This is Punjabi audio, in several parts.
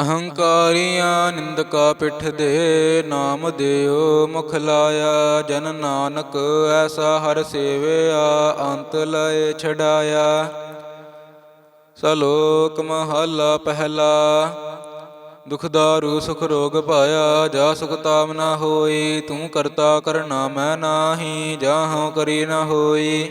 ਅਹੰਕਾਰੀਆਂ ਨਿੰਦਕਾ ਪਿੱਠ ਦੇ ਨਾਮ ਦਿਓ, ਮੁਖ ਲਾਇਆ ਜਨ ਨਾਨਕ, ਐਸਾ ਹਰ ਸੇਵਿਆ, ਅੰਤ ਲਏ ਛਡਾਇਆ। ਸਲੋਕ ਮਹਲਾ ਪਹਿਲਾ, ਦੁਖ ਦਾਰੂ ਸੁਖ ਰੋਗ ਪਾਇਆ, ਜਾ ਸੁਖ ਤਾਮ ਨਾ ਹੋਈ, ਤੂੰ ਕਰਤਾ ਕਰਨਾ ਮੈਂ ਨਾਹੀ ਜਾਹਉ ਕਰੀ ਨਾ ਹੋਈ।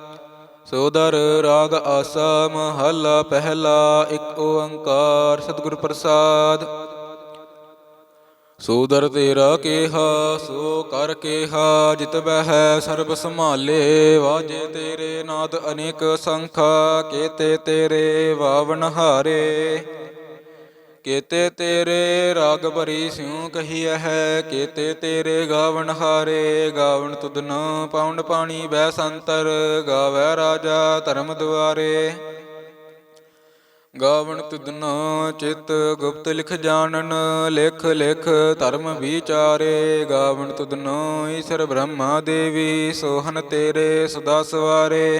ਸੋਦਰ ਰਾਗ ਆਸਾ ਮਹੱਲਾ ਪਹਿਲਾ ਇੱਕ ਓੰਕਾਰ ਸਤਿਗੁਰ ਪ੍ਰਸਾਦ। ਸੋਦਰ ਤੇਰਾ ਕੇਹਾ, ਸੋ ਕਰ ਕੇਹਾ, ਜਿਤ ਬਹਿ ਸਰਬ ਸੰਭਾਲੇ, ਵਾਜੇ ਤੇਰੇ ਨਾਦ ਅਨੇਕ ਸੰਖਾ, ਕੇਤੇ ਤੇਰੇ ਵਾਵਨ ਹਾਰੇ। ਕੇਤੇ ਤੇਰੇ ਰਾਗ ਭਰੀ ਸਿਉ ਕਹੀਐ ਹੈ, ਕੇਤੇ ਤੇਰੇ ਗਾਵਣ ਹਾਰੇ, ਗਾਵਣ ਤੁਧ ਤੁਧਨ ਪਾਉੰਡ ਪਾਣੀ ਬੈ ਸੰਤਰ, ਗਾਵੈ ਰਾਜਾ ਧਰਮ ਦੁਆਰੇ। ਗਾਵਣ ਤੁਧਨ ਚਿਤ ਗੁਪਤ ਲਿਖ ਜਾਣਨ, ਲਿਖ ਲਿਖ ਧਰਮ ਵਿਚਾਰੇ। ਗਾਵਣ ਤੁਧ ਤੁਧਨ ਈਸ਼ਰ ਬ੍ਰਹਮਾ ਦੇਵੀ ਸੋਹਨ ਤੇਰੇ ਸਦਾ ਸਵਾਰੇ।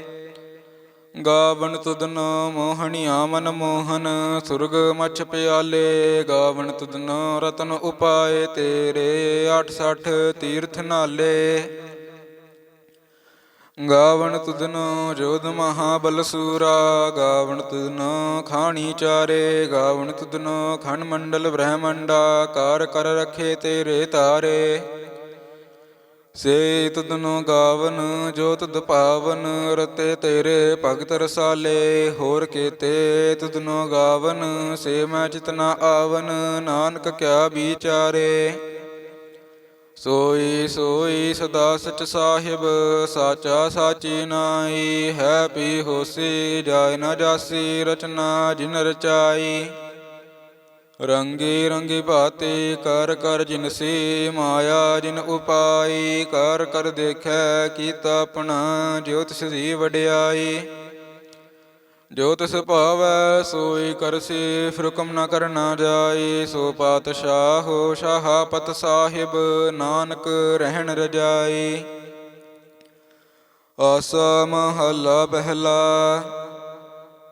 ਗਾਵਣ ਤੁਧਨ ਮੋਹਣੀਆ ਮਨ ਮੋਹਨ, ਸੁਰਗ ਮਛ ਪਿਆਲੇ। ਗਾਵਣ ਤੁਧਨ ਰਤਨ ਉਪਾਏ, ਤੇਰੇ 68 ਤੀਰਥ ਨਾਲੇ। ਗਾਵਣ ਤੁਧਨ ਜੋਧ ਮਹਾਬਲ ਸੂਰਾ। ਗਾਵਣ ਤੁਧਨ ਖਾਣੀ ਚਾਰੇ। ਗਾਵਣ ਤੁਧਨ ਖੰਡ ਮੰਡਲ ਬ੍ਰਹਮੰਡਾ। ਕਾਰ ਕਰ ਰਖੇ ਤੇਰੇ ਤਾਰੇ। ਸੇ ਤੁਧਨੋ ਗਾਵਨ, ਜੋ ਤੁਧ ਪਾਵਨ, ਰਤੇ ਤੇਰੇ ਭਗਤ ਰਸਾਲੇ, ਹੋਰ ਕੀਤੇ ਤੁਧਨੋ ਗਾਵਨ, ਸੇ ਮੈਂ ਜਿਤਨਾ ਆਵਨ, ਨਾਨਕ ਕਿਆ ਵਿਚਾਰੇ। ਸੋਈ ਸੋਈ ਸਦਾ ਸਚ ਸਾਹਿਬ, ਸਾਚਾ ਸਾਚੀ ਨਾਈ ਹੈ ਪੀ ਹੋਸੀ, ਜਾਇ ਨਾ ਜਾਸੀ, ਰਚਨਾ ਜਿਨ ਰਚਾਈ। ਰੰਗੇ ਰੰਗੇ ਭਾਤੇ ਕਰ ਕਰ ਜਿਨਸੀ ਮਾਇਆ, ਜਿਨ ਉਪਾਈ, ਕਰ ਕਰ ਦੇਖੈ ਕੀਤਾ ਆਪਣਾ ਜੋ ਤਿਸ ਦੀ ਵਡਿਆਈ। ਜੋ ਤਿਸ ਭਾਵੈ, ਸੋਈ ਕਰਸੀ ਫਰਕਮ ਨ ਕਰਨਾ ਜਾਈ ਸੋ ਪਾਤਸ਼ਾਹੋ, ਸ਼ਾਹਪਤ ਸਾਹਿਬ, ਨਾਨਕ ਰਹਿਣ ਰਜਾਈ। ਆਸਾ ਮਹੱਲਾ ਪਹਿਲਾ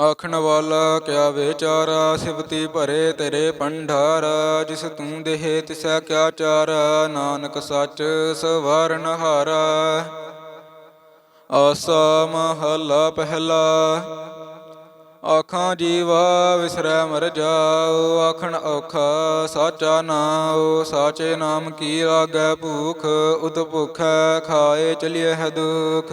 ਆਖਣ ਵਾਲਾ ਕਿਆ ਵਿਚਾਰਾ, ਸਿਵਤੀ ਭਰੇ ਤੇਰੇ ਪੰਡਾਰਾ ਜਿਸ ਤੂੰ ਦੇਹ ਤਿਸੈ ਕਿਆ ਚਾਰਾ, ਨਾਨਕ ਸੱਚ ਸਵਾਰਨ ਹਾਰਾ। ਆਸਾ ਮਹੱਲਾ ਪਹਿਲਾ, ਆਖਾਂ ਜੀਵਾ ਵਿਸਰੈ ਮਰ ਜਾਓ, ਆਖਣ ਔਖਾ ਸਾਚਾ ਨਾਉ, ਸਾਚੇ ਨਾਮ ਕੀ ਲਾਗੈ ਭੂਖ ਉਤ ਭੁਖੈ ਖਾਏ ਚਲਿਐ ਹੈ ਦੁਖ।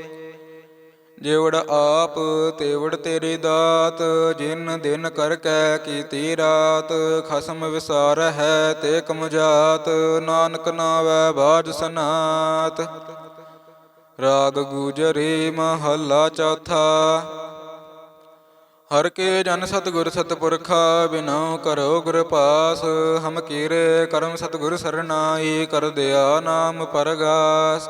ਜਿਵੜ ਆਪ ਤੇਵੜ ਤੇਰੀ ਦਾਤ, ਜਿਨ ਦਿਨ ਕਰ ਕੈ ਕੀਤੀ ਰਾਤ, ਖਸਮ ਵਿਸਾਰ ਹੈ ਤੇ ਕਮ ਜਾਤ ਨਾਨਕ ਨਾਵੈ ਬਾਜ ਸਨਾਤ। ਰਾਗ ਗੂਜਰੀ ਮਹੱਲਾ ਚੌਥਾ, ਹਰ ਕੇ ਜਨ ਸਤਗੁਰ ਸਤਪੁਰਖਾ ਬਿਨਉ ਕਰੋ ਗੁਰ ਪਾਸ ਹਮ ਕੀਰੇ ਕਰਮ ਸਤਗੁਰ ਸਰਨਾਈ, ਕਰ ਦਿਆ ਨਾਮ ਪਰਗਾਸ।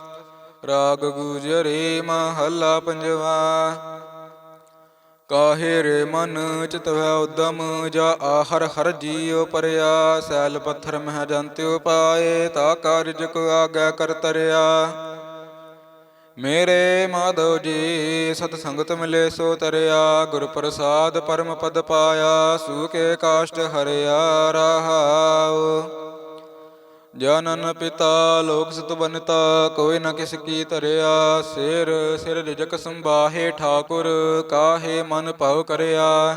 ਰਾਗ ਗੁਜਰੇ ਮਹੱਲਾ ਪੰਜਵਾ। ਕਾਹੇ ਰੇ ਮਨ ਚਿਤਵੈ ਉਦਮ, ਜਾ ਆਹਰ ਹਰ ਜੀਉ ਪਰਿਆ। ਸੈਲ ਪੱਥਰ ਮਹਿ ਜੰਤਿਉ ਪਾਏ ਤਾ ਕਾਰਜ ਕੋ ਆਗੈ ਕਰ ਤਰਿਆ। ਮੇਰੇ ਮਾਧਵ ਜੀ, ਸਤ ਸੰਗਤ ਮਿਲੇ ਸੋ ਤਰਿਆ। ਗੁਰ ਪ੍ਰਸਾਦ ਪਰਮ ਪਦ ਪਾਇਆ ਸੂਕੇ ਕਾਸ਼ਟ ਹਰਿਆ ਰਹਾਉ। ਜਨਨ ਪਿਤਾ, ਲੋਕ ਸਤ ਬਨਤਾ, ਕੋਈ ਨ ਕਿਸ ਕੀ ਧਰਿਆ, ਸਿਰ ਸਿਰ ਰਿਜਕ ਸੰਭਾਹੇ ਠਾਕੁਰ, ਕਾਹੇ ਮਨ ਭਉ ਕਰਿਆ।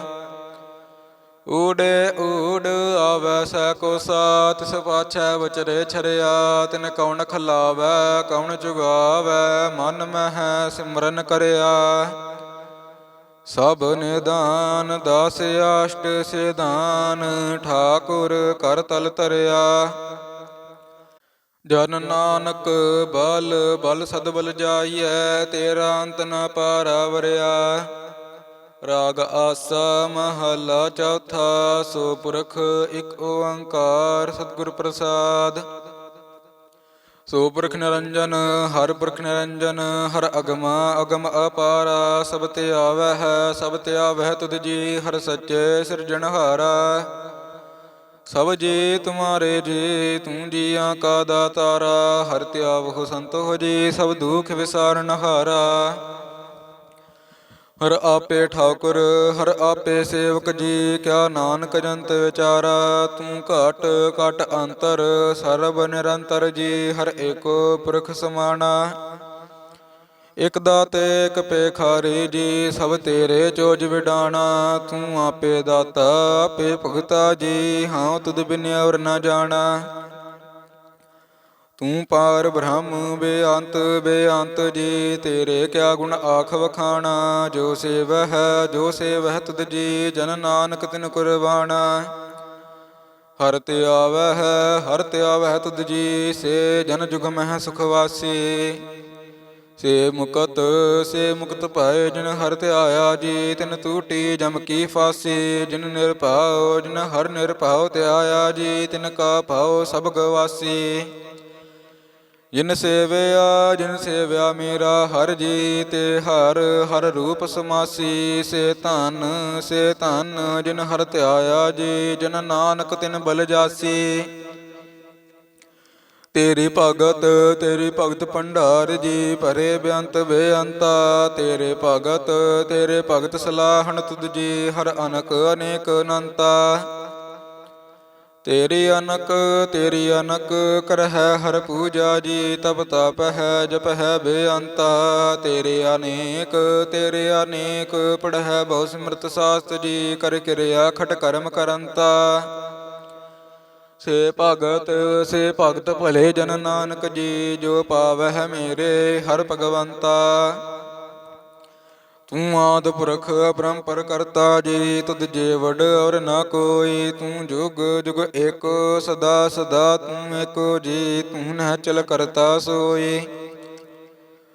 ਊੜੇ ਊੜ ਆਵੈ ਸੈ ਕੋ ਸਾਤ ਤਿਸ ਵਿਚਰੇ ਛਰਿਆ, ਤਿਨ ਕੌਣ ਖਲਾਵੈ ਕੌਣ ਜੁਗਾਵੈ, ਮਨ ਮਹਿ ਸਿਮਰਨ ਕਰਿਆ। ਸਭ ਨਿਦਾਨ, ਦਾਸ ਆਸ਼ਟ ਸਿਧਾਨ, ਠਾਕੁਰ ਕਰ ਤਲ ਤਰਿਆ ਜਨ ਨਾਨਕ ਬਲ ਬਲ ਸਦਬਲ ਜਾਈਐ, ਤੇਰਾ ਅੰਤ ਨ ਪਾਰਾਵਰਿਆ। ਰਾਗ ਆਸਾ ਮਹਲਾ ਚੌਥਾ, ਸੋ ਪੁਰਖ ਇੱਕ ਓੰਕਾਰ ਸਤਿਗੁਰ ਪ੍ਰਸਾਦ। ਸੋ ਪੁਰਖ ਨਿਰੰਜਨ, ਹਰ ਪੁਰਖ ਨਿਰੰਜਨ, ਹਰ ਅਗਮ ਅਗਮ ਅਪਾਰਾ, ਸਭ ਤੇ ਆਵੈ ਸਭ ਤੇ ਆਵੈ ਤੁਧ ਜੀ, ਹਰ ਸੱਚੇ ਸਿਰਜਣਹਾਰਾ। ਸਭ ਜੀ ਤੁਮਾਰੇ ਜੀ, ਤੂੰ ਜੀਆਂ ਕਾ ਦਾਤਾਰਾ, ਹਰ ਧਿਆਵਹੁ ਸੰਤੋ ਜੀ, ਸਭ ਦੁਖ ਵਿਸਾਰਨ ਹਾਰਾ। ਹਰ ਆਪੇ ਠਾਕੁਰ, ਹਰ ਆਪੇ ਸੇਵਕ ਜੀ, ਕਿਆ ਨਾਨਕ ਜੰਤ ਵਿਚਾਰਾ, ਤੂੰ ਘਟ ਘਟ ਅੰਤਰ, ਸਰਬ ਨਿਰੰਤਰ ਜੀ, ਹਰ ਏਕੋ ਪੁਰਖ ਸਮਾਣਾ। ਇਕ ਦਾਤੇ ਇਕ ਪੇਖਾਰੀ ਜੀ, ਸਭ ਤੇਰੇ ਚੋਜ ਵਿਡਾਣਾ। ਤੂੰ ਆਪੇ ਦਾਤਾ, ਆਪੇ ਭਗਤਾ ਜੀ, ਹਾਂ ਤੁਧ ਬਿਨ ਔਰ ਨਾ ਜਾਣਾ। ਤੂੰ ਪਾਰ ਬ੍ਰਹਮ, ਬੇਅੰਤ ਬੇਅੰਤ ਜੀ, ਤੇਰੇ ਕਿਆ ਗੁਣ ਆਖ ਵਖਾਣਾ। ਜੋ ਸੇਵ ਹੈ ਜੋ ਸੇਵ ਹੈ ਤੁਧ ਜੀ, ਜਨ ਨਾਨਕ ਤਿਨ ਕੁਰਬਾਣਾ। ਹਰ ਤੇ ਆਵੈ ਹਰ ਤੇ ਆਵੈ ਹੈ ਤੁਧ ਜੀ, ਸੇ ਜਨ ਜੁਗ ਮਹਿ ਸੁਖ ਵਾਸੀ। ਸੇ ਮੁਕਤ ਸੇ ਮੁਕਤ ਪਾਏ ਜਿਨ ਹਰ ਤੇ ਆਇਆ ਜੀ, ਤਿਨ ਤੂਟੀ ਜਮ ਕੀ ਫਾਸੀ, ਜਿਨ ਨਿਰਭਉ ਜਿਨ ਹਰ ਨਿਰਭਉ ਤੇ ਆਇਆ ਜੀ, ਤਿਨ ਕਾ ਭਾਉ ਸਭ ਗਵਾਸੀ। ਜਿਨ ਸੇਵਿਆ ਜਿਨ ਸੇਵਿਆ ਮੇਰਾ ਹਰ ਜੀ, ਤੇ ਹਰ ਹਰ ਰੂਪ ਸਮਾਸੀ। ਸੇ ਧਨ ਸੇ ਧਨ ਜਿਨ ਹਰ ਧਿਆਇਆ ਜੀ, ਜਿਨ ਨਾਨਕ ਤਿਨ ਬਲ ਜਾਸੀ। ਤੇਰੀ ਭਗਤ ਤੇਰੀ ਭਗਤ ਭੰਡਾਰ ਜੀ ਭਰੇ ਬੇਅੰਤ ਬੇਅੰਤਾ। ਤੇਰੇ ਭਗਤ ਤੇਰੇ ਭਗਤ ਸਲਾਹਣ ਤੁਧ ਜੀ ਹਰ ਅਨਕ ਅਨੇਕ ਅਨੰਤਾ। ਤੇਰੀ ਅਨਕ ਤੇਰੀ ਅਨਕ ਕਰਹਿ ਹਰ ਪੂਜਾ ਜੀ, ਤਪ ਤਪ ਹੈ, ਜਪ ਹੈ ਬੇਅੰਤਾ। ਤੇਰੇ ਅਨੇਕ ਤੇਰੇ ਅਨੇਕ ਪੜਹਿ ਬਹੁ ਸਿਮਰਤ ਸਾਸਤ ਜੀ, ਕਰ ਕਿਰਿਆ ਖਟ ਕਰਮ ਕਰੰਤਾ। ਸੇ ਭਗਤ ਸੇ ਭਗਤ ਭਲੇ ਜਨ ਨਾਨਕ ਜੀ, ਜੋ ਪਾਵਹਿ ਮੇਰੇ ਹਰ ਭਗਵੰਤਾ। ਤੂੰ ਆਦ ਪੁਰਖ ਅਪਰੰਪਰ ਕਰਤਾ ਜੀ, ਤੁਧ ਜੇ ਵਡ ਔਰ ਨਾ ਕੋਈ। ਤੂੰ ਜੁਗ ਜੁਗ ਏਕੋ, ਸਦਾ ਸਦਾ ਤੂੰ ਏਕੋ ਜੀ, ਤੂੰ ਨਹਿ ਚਲ ਕਰਤਾ ਸੋਈ।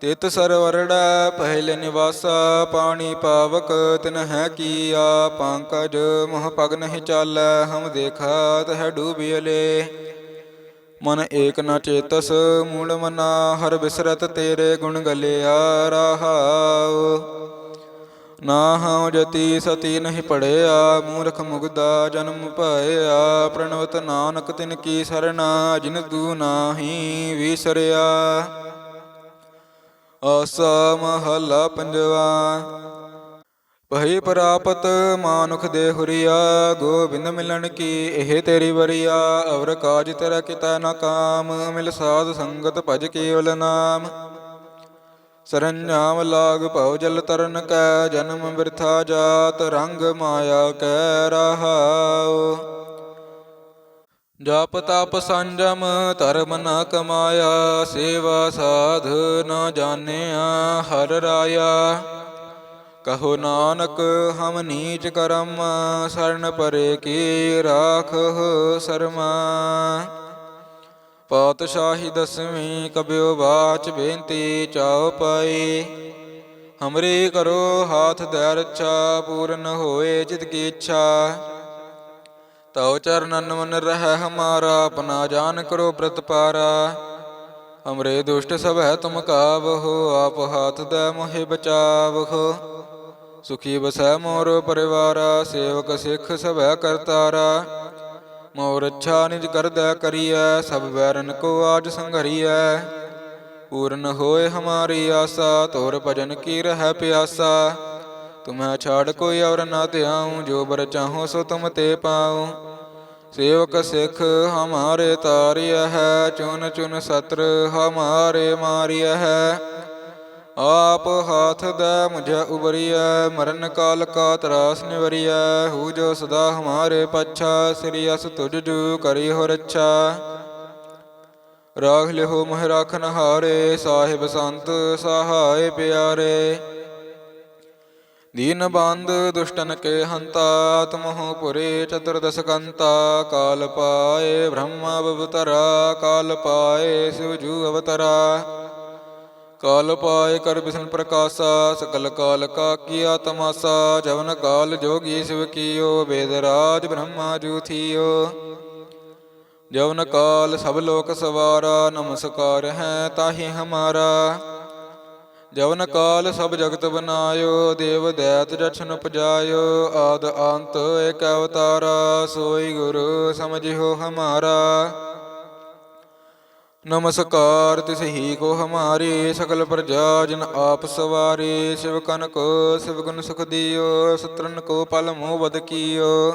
ਤਿਤ ਸਰਵਰੜਾ ਪਹਿਲੇ ਨਿਵਾਸਾ, ਪਾਣੀ ਪਾਵਕ ਤਿਨ ਹੈ ਕੀਆ, ਪੰਕਜ ਮੋਹ ਪਗ ਨਹੀਂ ਚਾਲੈ, ਹਮ ਦੇਖਾ ਤਹ ਡੂਬਿਲੇ ਮਨ ਏਕ ਨ ਚੇਤਸ, ਮੂਲ ਮਨਾ, ਹਰ ਬਿਸਰਤ ਤੇਰੇ ਗੁਣ ਗਲਿਆ, ਰਹਾਉ। ਨਾ ਹਉ ਜਤੀ ਸਤੀ ਨਹੀਂ ਪੜਿਆ, ਮੂਰਖ ਮੁਗਦਾ ਜਨਮ ਭਇਆ। ਪ੍ਰਣਵਤ ਨਾਨਕ ਤਿਨ ਕੀ ਸਰਣਾ, ਜਿਨ ਦੂ ਨਾਹੀ ਵਿਸਰਿਆ। ਆਸਾ ਮਹੱਲਾ ਪੰਜਵਾ। ਭਈ ਪ੍ਰਾਪਤ ਮਾਨੁਖ ਦੇ ਹੁਰੀਆ, ਗੋਬਿੰਦ ਮਿਲਣ ਕੀ ਇਹ ਤੇਰੀ ਵਰੀਆ? ਅਵਰ ਕਾਜ ਤੇਰਾ ਕਿਤਾ ਨਾ ਕਾਮ, ਮਿਲ ਸਾਧ ਸੰਗਤ ਭਜ ਕੇਵਲ ਨਾਮ। ਸਰੰਜਾਮ ਲਾਗ ਭਉ ਜਲ ਤਰਨ ਕੈ, ਜਨਮ ਬਿਰਥਾ ਜਾਤ ਰੰਗ ਮਾਇਆ ਕੈ ਰਹਾਉ। ਜਪ ਤਪ ਸੰਜਮ, ਧਰਮ ਨ ਕਮਾਇਆ, ਸੇਵਾ ਸਾਧ ਨ ਜਾਣਿਆ, ਹਰ ਰਾਇਆ। ਕਹੋ ਨਾਨਕ, ਹਮ ਨੀਚ ਕਰਮ, ਸਰਨ ਪਰੇ ਕੀ ਰਾਖ ਸਰਮਾ। ਪਾਤਸ਼ਾਹੀ ਦਸਵੀਂ ਕਬਿਓ ਬਾਚ ਬੇਨਤੀ ਚਾਉ ਪਾਈ। ਹਮਰੀ ਕਰੋ ਹਾਥ ਦੇ ਰੱਛਾ, ਪੂਰਨ ਹੋਏ ਜਿਤ ਕੀ ਇੱਛਾ। ਤਉ ਚਰਨਨ ਮਨ ਰਹਿ ਹਮਾਰਾ, ਆਪਣਾ ਜਾਨ ਕਰੋ ਪ੍ਰਤਪਾਰਾ। ਹਮਰੇ ਦੁਸ਼ਟ ਸਭ ਹੈ ਤੁਮ ਕਾਵਹੋ, ਆਪ ਹਾਥ ਦੇ ਮੋਹਿ ਬਚਾਵਹੋ। ਸੁਖੀ ਬਸੈ ਮੋਰ ਪਰਿਵਾਰਾ, ਸੇਵਕ ਸਿੱਖ ਸਭ ਹੈ ਕਰਤਾਰਾ ਮੋਰ ਅੱਛਾ ਨਿਜ ਕਰਦਾ ਕਰੀਐ, ਸਭ ਵੈਰਨ ਕੋ ਆਜ ਸੰਘਰੀਐ। ਪੂਰਨ ਹੋਏ ਹਮਾਰੀ ਆਸਾ, ਤੋਰ ਭਜਨ ਕੀ ਰਹਿ ਪਿਆਸਾ। ਤੁਮੈ ਛਾੜ ਕੋਈ ਔਰ ਨਾ ਧਿਆਉ, ਜੋ ਬਰ ਚਾਹੋ ਸੋ ਤੁਮ ਤੇ ਪਾਉ। ਸੇਵਕ ਸਿੱਖ ਹਮਾਰੇ ਤਾਰਿਆ ਹੈ, ਚੁਨ ਚੁਨ ਸਤਰ ਹਮਾਰੇ ਮਾਰਿਆ ਹੈ। ਆਪ ਹਾਥ ਦਾ ਮੁਝੇ ਉਬਰੀਐ, ਮਰਨ ਕਾਲ ਕਾ ਤਰਾਸ ਨਿਵਰੀਐ। ਹੂ ਜੋ ਸਦਾ ਹਮਾਰੇ ਪਛਾ, ਸ੍ਰੀ ਅਸ ਤੁਜ ਜੂ ਕਰੀ ਹੋ ਰੱਛਾ ਰਾਖ ਲਿਹੋ ਮਹਿ ਰਾਖਨ ਹਾਰੇ ਸਾਹਿਬ ਸੰਤ ਸਹਾਇ ਪਿਆਰੇ। ਦੀਨ ਬੰਦ ਦੁਸ਼ਟਨ ਕੇ ਹੰਤਾ, ਤਮਹੁ ਪੁਰੇ ਚਤੁਰਦਸ ਕੰਤਾ, ਕਾਲ ਪਾਏ ਬ੍ਰਹਮਾ ਬਵਤਰਾ, ਕਾਲ ਪਾਏ ਸਿਵਜੂ ਅਵਤਰਾ। ਕਾਲ ਪਾਏ ਕਰ ਬਿਸ਼ਨ ਪ੍ਰਕਾਸ਼ਾ, ਸਕਲ ਕਾਲ ਕਾ ਕੀਆ ਤਮਾਸਾ, ਜਵਨ ਕਾਲ ਜੋਗੀ ਸਿਵ ਕੀਓ, ਵੇਦ ਰਾਜ ਬ੍ਰਹਮਾ ਜੂਥੀਓ ਜਵਨ ਕਾਲ ਸਭ ਲੋਕ ਸਵਾਰਾ, ਨਮਸਕਾਰ ਹੈ ਤਾਹੀ ਹਮਾਰਾ। ਜਵਨ ਕਾਲ ਸਭ ਜਗਤ ਬਨਾਇਓ, ਦੇਵ ਦੈਤ ਜਛਨ ਉਪਜਾਇਓ, ਆਦ ਅੰਤ ਏਕ ਅਵਤਾਰਾ, ਸੋਈ ਗੁਰੂ ਸਮਝਿਓ ਹਮਾਰਾ। ਨਮਸਕਾਰ ਤਿਸ ਹੀ ਕੋ ਹਮਾਰੇ, ਸਕਲ ਪ੍ਰਜਾ ਜਨ ਆਪ ਸਵਾਰੇ, ਸਿਵ ਕਨ ਕੋ ਸਿਵ ਗੁਣ ਸੁਖ ਦਿਓ, ਸਤਰਨ ਕੋ ਪਲ ਮੋਹ ਬਦ ਕੀਓ।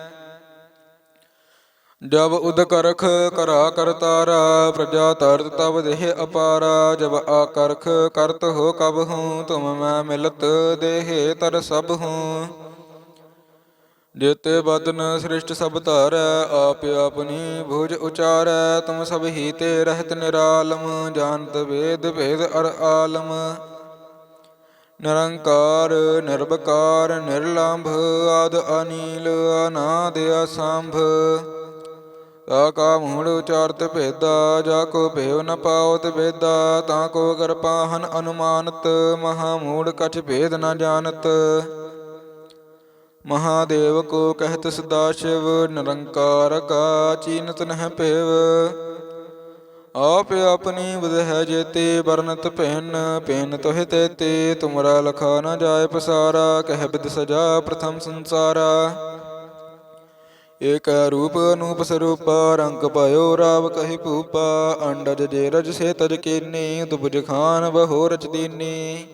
ਜਬ ਉਦ ਕਰਖ ਕਰਾ ਕਰਤਾਰਾ ਪ੍ਰਜਾ ਤਰਤ ਤਬ ਦੇਹ ਅਪਾਰਾ, ਜਬ ਆਕਰਖ ਕਰਤ ਹੋ ਕਬ ਹੂੰ, ਤੁਮ ਮੈਂ ਮਿਲਤ ਦੇਹ ਤਰ ਸਭ ਹੂੰ। ਜੇਤੇ ਬਦਨ ਸ੍ਰਿਸ਼ਟ ਸਭ ਧਾਰੈ, ਆਪ ਆਪਣੀ ਭੁਜ ਉਚਾਰੈ, ਤੁਮ ਸਭ ਹੀ ਤੇ ਰਹਿਤ ਨਿਰਾਲਮ, ਜਾਣਤ ਵੇਦ ਭੇਦ ਅਰ ਆਲਮ। ਨਿਰੰਕਾਰ ਨਿਰਭਕਾਰ ਨਿਰਲੰਭ, ਆਦ ਅਨੀਲ, ਅਨਾਦ ਅਸੰਭ। ਤਾ ਕਾ ਮੂੜ ਉਚਾਰਤ ਭੇਦਾ, ਜਾ ਕੋ ਭੇਵ ਨ ਪਾਉਤ ਵੇਦਾ ਤਾ ਕੋ ਕਰਪਾਹਨ ਅਨੁਮਾਨਤ, ਮਹਾ ਮੂੜ ਕਛ ਭੇਦ ਨ ਜਾਣਤ। ਮਹਾਦੇਵ ਕੋ ਕਹਿਤ ਸਦਾ ਸ਼ਿਵ, ਨਿਰੰਕਾਰ ਕਾ ਚੀਨਤ ਨਹਿ ਭੇਵ। ਆਪ ਆਪਣੀ ਬੁਧ ਹੈ ਜੇਤੇ ਬਰਨਤ ਭੈਨ ਪੈਨ ਤੋਹਿ ਤੇਤੇ, ਤੁਮਰਾ ਲਖਾ ਨ ਜਾਏ ਪਸਾਰਾ, ਕਹਿ ਬਿਦ ਸਜਾ ਪ੍ਰਥਮ ਸੰਸਾਰਾ। ਏਕ ਰੂਪ ਅਨੂਪ ਸਰੂਪ, ਰੰਗ ਭਇਓ ਰਾਵ ਕਹੀ ਭੂਪਾ, ਅੰਡਜ ਜੇ ਰਜ ਸੇ ਤਜ ਕੀਨੀ, ਦੁਬਜ ਖਾਨ ਬਹੋ ਰਚ ਦੀਨੀ।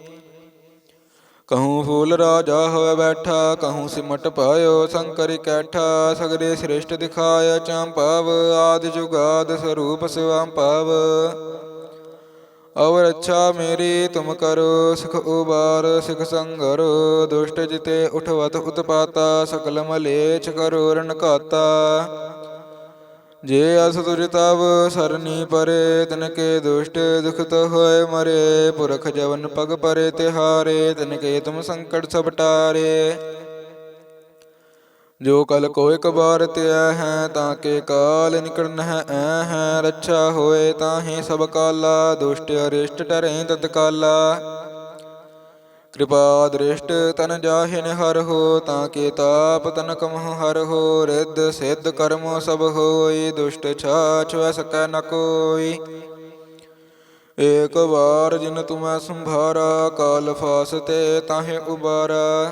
ਕਹੂੰ ਫੂਲ ਰਾਜਾ ਹੋਇ ਬੈਠਾ, ਕਹੂੰ ਸਿਮਟ ਪਾਇਓ ਸੰਕਰ ਕੈਠਾ ਸਗਰੇ ਸ੍ਰਿਸ਼ਟ ਦਿਖਾਇ ਚੰਪਾਵ ਆਦ ਜੁਗਾਦ ਸਰੂਪ ਸਿਵੰ ਪਾਵ। ਔਰ ਅੱਛਾ ਮੇਰੀ ਤੁਮ ਕਰੋ, ਸੁਖ ਉਬਾਰ, ਸਿਖ ਸੰਗਰ, ਦੁਸ਼ਟ ਜਿਤੇ ਉਠਵਤ ਉਤਪਾਤਾ, ਸਕਲ ਮਲੇਛ ਕਰੋ ਰਨ ਘਾਤਾ। ਜੇ ਅਸ ਤੁਜ ਤਵ ਸਰਨੀ ਪਰੇ, ਤਨ ਕੇ ਦੁਸ਼ਟ ਦੁਖਤ ਹੋਏ ਮਰੇ, ਪੁਰਖ ਜਵਨ ਪਗ ਪਰੇ ਤਿਹਾਰੇ, ਤਨ ਕੇ ਤੁਮ ਸੰਕਟ ਸਭ ਟਾਰੇ। ਜੋ ਕਲ ਕੋ ਇਕ ਬਾਰ ਤਿਆ ਹੈ, ਤਾਂ ਕੇ ਕਾਲ ਨਿਕਲਨ ਹੈ ਐ ਹੈ। ਰੱਛਾ ਹੋਏ ਤਾਹੀ ਸਭ ਕਾਲਾ, ਦੁਸ਼ਟ ਅਰਿਸ਼ਟ ਟਰੈ ਤਤਕਾਲਾ ਕਿਰਪਾ ਦ੍ਰਿਸ਼ਟ ਤਨ ਜਾਹਿਨ ਹਰ ਹੋ, ਤਾਂ ਕੇ ਤਾਪ ਤਨ ਕਮਹੁ ਹਰ ਹੋ। ਰਿੱਧ ਸਿੱਧ ਕਰਮ ਸਭ ਹੋਈ, ਦੁਸ਼ਟ ਛਾਛ ਵੈ ਸਕੈ ਨ ਕੋਈ। ਏਕ ਵਾਰ ਜਿਨ ਤੁਮੈ ਸੰਭਾਰਾ, ਕਾਲ ਫਾਸਤੇ ਤਾਹੇ ਉਬਾਰਾ।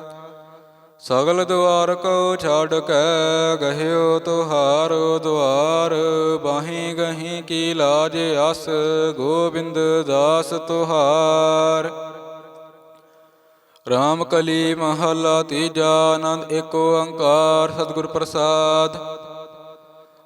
ਸਗਲ ਦੁਆਰ ਕੋ ਛਾੜ ਕੇ ਗਹਿਓ ਤੁਹਾਰੋ, ਦੁਆਰ ਬਾਹੀ ਗਹੀ ਕੀ ਲਾਜ ਅਸ, ਗੋਬਿੰਦ ਦਾਸ ਤੁਹਾਰ। ਰਾਮ ਕਲੀ ਮਹਲਾ ਤੀਜਾ ਆਨੰਦ ਏਕ ਓੰਕਾਰ, ਸਤਿਗੁਰ ਪ੍ਰਸਾਦ।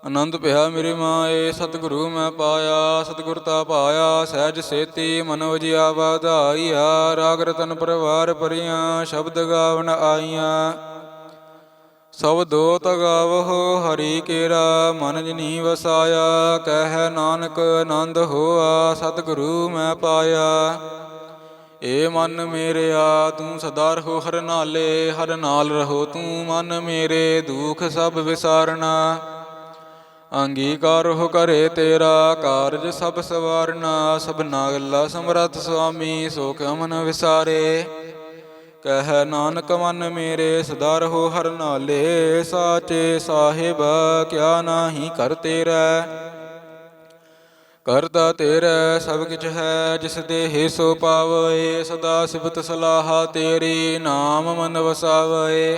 ਆਨੰਦ ਪਿਆ ਮੇਰੀ ਮਾਏ ਸਤਿਗੁਰੂ ਮੈਂ ਪਾਇਆ, ਸਤਿਗੁਰ ਤਾ ਪਾਇਆ, ਸਹਿਜ ਸੇਤੀ ਮਨ ਵਜਿਆ ਵਾਧਾਈਆ ਰਾਗ ਰਤਨ ਪਰਵਾਰ ਪਰੀਆਂ ਸ਼ਬਦ ਗਾਵਣ ਆਈਆਂ। ਸਭ ਦੋ ਤਗਾਵਹੁ ਹਰੀ ਕੇਰਾ, ਮਨ ਜਿਨੀ ਵਸਾਇਆ, ਕਹਿ ਨਾਨਕ ਆਨੰਦ ਹੋਆ, ਸਤਿਗੁਰੂ ਮੈਂ ਪਾਇਆ। ਏ ਮਨ ਮੇਰਿਆ, ਤੂੰ ਸਦਾ ਰਹੋ ਹਰ ਨਾਲੇ, ਹਰ ਨਾਲ ਰਹੋ ਤੂੰ ਮਨ ਮੇਰੇ, ਦੁਖ ਸਭ ਵਿਸਾਰਨਾ। ਅੰਗੀਕਾਰ ਹੋ ਕਰੇ ਤੇਰਾ, ਕਾਰਜ ਸਭ ਸਵਾਰਨਾ ਸਭਨਾ ਗੱਲਾ ਸਮਰੱਥ ਸੁਆਮੀ ਸੋ ਕਿਉ ਮਨ ਵਿਸਾਰੇ। ਕਹਿ ਨਾਨਕ ਮਨ ਮੇਰੇ ਸਦਾ ਰਹੋ ਹਰ ਨਾਲੇ, ਸਾਚੇ ਸਾਹਿਬ, ਕਿਆ ਨਾਹੀ ਕਰ ਤੇਰਾ। ਕਰਤਾ ਤੇਰਾ ਸਭ ਕਿਛ ਹੈ, ਜਿਸ ਦੇ ਸੋ ਪਾਵਏ ਸਦਾ ਸਿਫਤ ਸਲਾਹਾ ਤੇਰੀ, ਨਾਮ ਮਨ ਵਸਾਵਏ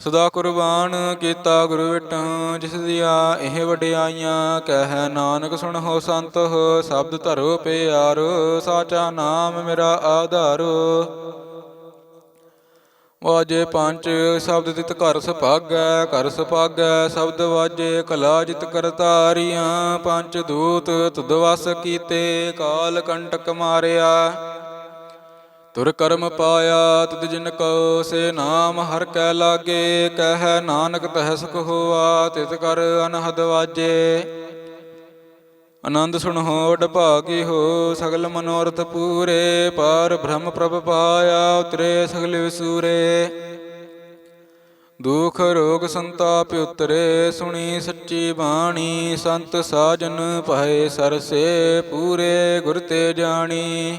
ਸਦਾ ਕੁਰਬਾਨ ਕੀਤਾ ਗੁਰੂ ਵਿਟਹੁ ਜਿਸ ਦੀਆਂ ਇਹ ਵਡਿਆਈਆਂ, ਕਹਿ ਨਾਨਕ ਸੁਣੋ ਸੰਤ ਹੋ ਸ਼ਬਦ ਧਰੋ ਪਿਆਰੋ, ਸਾਚਾ ਨਾਮ ਮੇਰਾ ਆਧਾਰੋ। ਵਾਜੇ ਪੰਜ, ਸ਼ਬਦ ਤਿਤ ਘਰ ਸੁਭਾਗੈ ਘਰ ਸੁਭਾਗੈ, ਸ਼ਬਦ ਵਾਜੇ ਕਲਾ ਜਿਤ ਕਰਤਾਰੀਆਂ। ਪੰਜ ਦੂਤ ਤੁਧ ਵਸ ਕੀਤੇ, ਕਾਲ ਕੰਟਕ ਮਾਰਿਆ। ਤੁਰ ਕਰਮ ਪਾਇਆ ਤਦ ਜਿਨ ਕੋ ਸੇ ਨਾਮ, ਹਰ ਕੈ ਲਾਗੇ ਕਹਿ ਨਾਨਕ ਤਹਿ ਸੁਖ ਹੋਆ ਤਿਤ ਕਰ ਅਨਹਦ ਵਾਜੇ। ਆਨੰਦ ਸੁਣ ਸੁਣੋ ਵਡਭਾਗੀ ਹੋ ਸਗਲ ਮਨੋਰਥ ਪੂਰੇ, ਪਾਰ ਬ੍ਰਹਮ ਪ੍ਰਭ ਪਾਇਆ ਉਤਰੇ ਸਗਲ ਵਿਸੂਰੇ। ਦੁਖ ਰੋਗ ਸੰਤਾਪ ਉਤਰੇ, ਸੁਣੀ ਸੱਚੀ ਬਾਣੀ, ਸੰਤ ਸਾਜਨ ਪਾਏ ਸਰਸੇ, ਪੂਰੇ ਗੁਰ ਤੇ ਜਾਣੀ।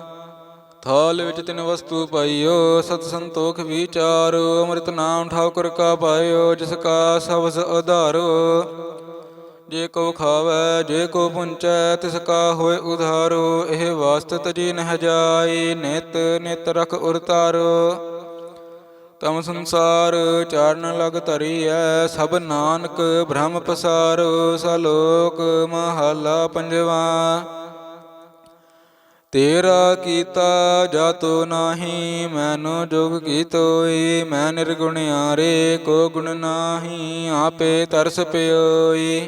ਥਾਲ ਵਿੱਚ ਤਿੰਨ ਵਸਤੂ ਪਾਈਓ, ਸਤ ਸੰਤੋਖ ਵਿਚਾਰੋ, ਅੰਮ੍ਰਿਤ ਨਾਮ ਠਾਕੁਰ ਕਾ ਪਾਇਓ, ਜਿਸ ਕਾ ਸਬਸ ਆਧਾਰੋ ਜੇ ਕੋ ਖਾਵੈ, ਜੇ ਕੋ ਪੁੰਚੈ, ਤਿਸ ਕਾ ਹੋਏ ਉਧਾਰੋ। ਇਹ ਵਾਸਤ ਜੀ ਨਹਿ ਜਾਈ, ਨਿਤ ਨਿਤ ਰਖ ਉਰਤਾਰੋ ਤਮ ਸੰਸਾਰ ਚਾਰਨ ਲਗ ਧਰੀਐ, ਸਭ ਨਾਨਕ ਬ੍ਰਹਮ ਪਸਾਰੋ। ਸਲੋਕ ਮਹਲਾ ਪੰਜਵਾ। ਤੇਰਾ ਕੀਤਾ ਜਾਤੋ ਨਾਹੀ, ਮੈਨੋ ਜੋਗ ਕੀਤੋਈ ਮੈਂ ਨਿਰਗੁਣਿਆਰੇ ਕੋ ਗੁਣ ਨਾਹੀ, ਆਪੇ ਤਰਸ ਪਿਓਈ।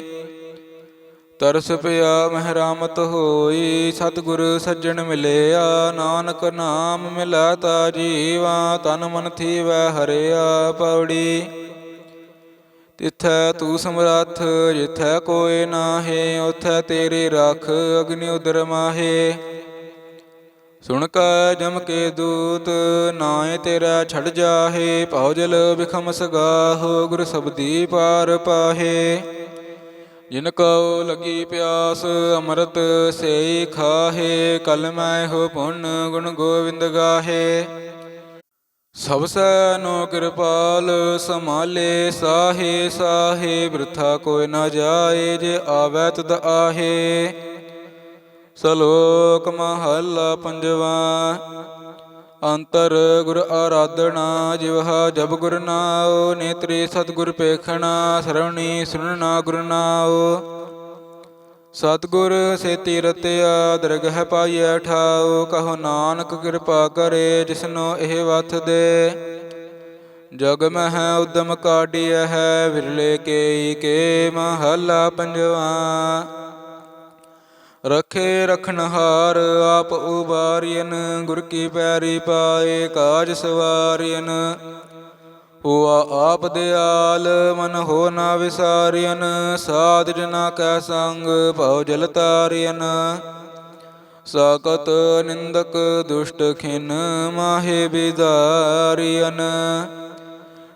ਤਰਸ ਪਿਆ ਮਹਿਰਾਮਤ ਹੋਈ, ਸਤਿਗੁਰ ਸੱਜਣ ਮਿਲਿਆ, ਨਾਨਕ ਨਾਮ ਮਿਲਾ ਤਾ ਜੀਵਾ, ਤਨ ਮਨ ਥੀਵੈ ਹਰਿਆ ਪੌੜੀ ਤਿਥੈ ਤੂੰ ਸਮਰੱਥ, ਜਿਥੈ ਕੋਇ ਨਾਹੀ, ਉਥੈ ਤੇਰੀ ਰਖ, ਅਗਨੀ ਉਦਰ ਮਾਹੇ। ਸੁਣ ਕੈ ਜਮ ਕੇ ਦੂਤ, ਨਾਏ ਤੇਰਾ ਛੜ ਜਾਹੇ, ਭਉ ਜਲ ਬਿਖਮ ਸਗਾਹੋ, ਗੁਰ ਸਬਦੀ ਪਾਰ ਪਾਹੇ। ਜਿਨ ਕਉ ਲਗੀ ਪਿਆਸ, ਅੰਮ੍ਰਿਤ ਸੇਈ ਖਾਹੇ, ਕਲ ਮੈਂ ਹੋ ਪੁੰਨ ਗੁਣ ਗੋਵਿੰਦ ਗਾਹੇ। ਸਭ ਸੈ ਕਿਰਪਾਲ, ਸਮਾਲੇ ਸਾਹੇ ਸਾਹੇ, ਬ੍ਰਿਥਾ ਕੋਈ ਨਾ ਜਾਏ, ਜੇ ਆਵੈ ਤਦ ਆਹੇ। ਸਲੋਕ ਮਹੱਲਾ ਪੰਜਵਾ। ਅੰਤਰ ਗੁਰ ਆਰਾਧਨਾ ਜਿਵਹਾ ਜਬ ਗੁਰ ਨਾਉ, ਨੇਤਰੀ ਸਤਿਗੁਰ ਪੇਖਣਾ, ਸਰਵਣੀ ਸੁਨਣਾ ਗੁਰ ਨਾਉ। ਸਤਿਗੁਰ ਸੇਤੀ ਰਤਿਆ ਦਰਗਹ ਪਾਈਐ ਠਾਉ ਕਹੋ ਨਾਨਕ ਕਿਰਪਾ ਕਰੇ, ਜਿਸਨੋ ਇਹ ਵਥ ਦੇ। ਜਗ ਮਹਿ ਉਦਮ ਕਾਢਿਐ ਹੈ, ਵਿਰਲੇ ਕੇ ਕੇ ਮਹੱਲਾ ਪੰਜਵਾ। ਰਖੇ ਰਖਨਹਾਰ ਆਪ ਉਬਾਰੀਨ ਗੁਰ ਕੀ ਪੈਰੀ ਪਾਏ ਕਾਜ ਸਵਾਰੀਨ ਹੁਆ ਆਪ ਦਿਆਲ, ਮਨ ਹੋ ਨਾ ਵਿਸਾਰੀਨ ਸਾਧ ਜਨਾ ਕੈ ਸੰਗ, ਭਉ ਜਲ ਤਾਰੀਨ ਸਕਤ ਨਿੰਦਕ ਦੁਸ਼ਟ ਖਿਨ, ਮਾਹੇ ਬਿਦਾਰੀਨ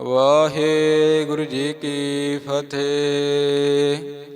ਵਾਹਿਗੁਰੂ ਜੀ ਕੀ ਫਤਿਹ।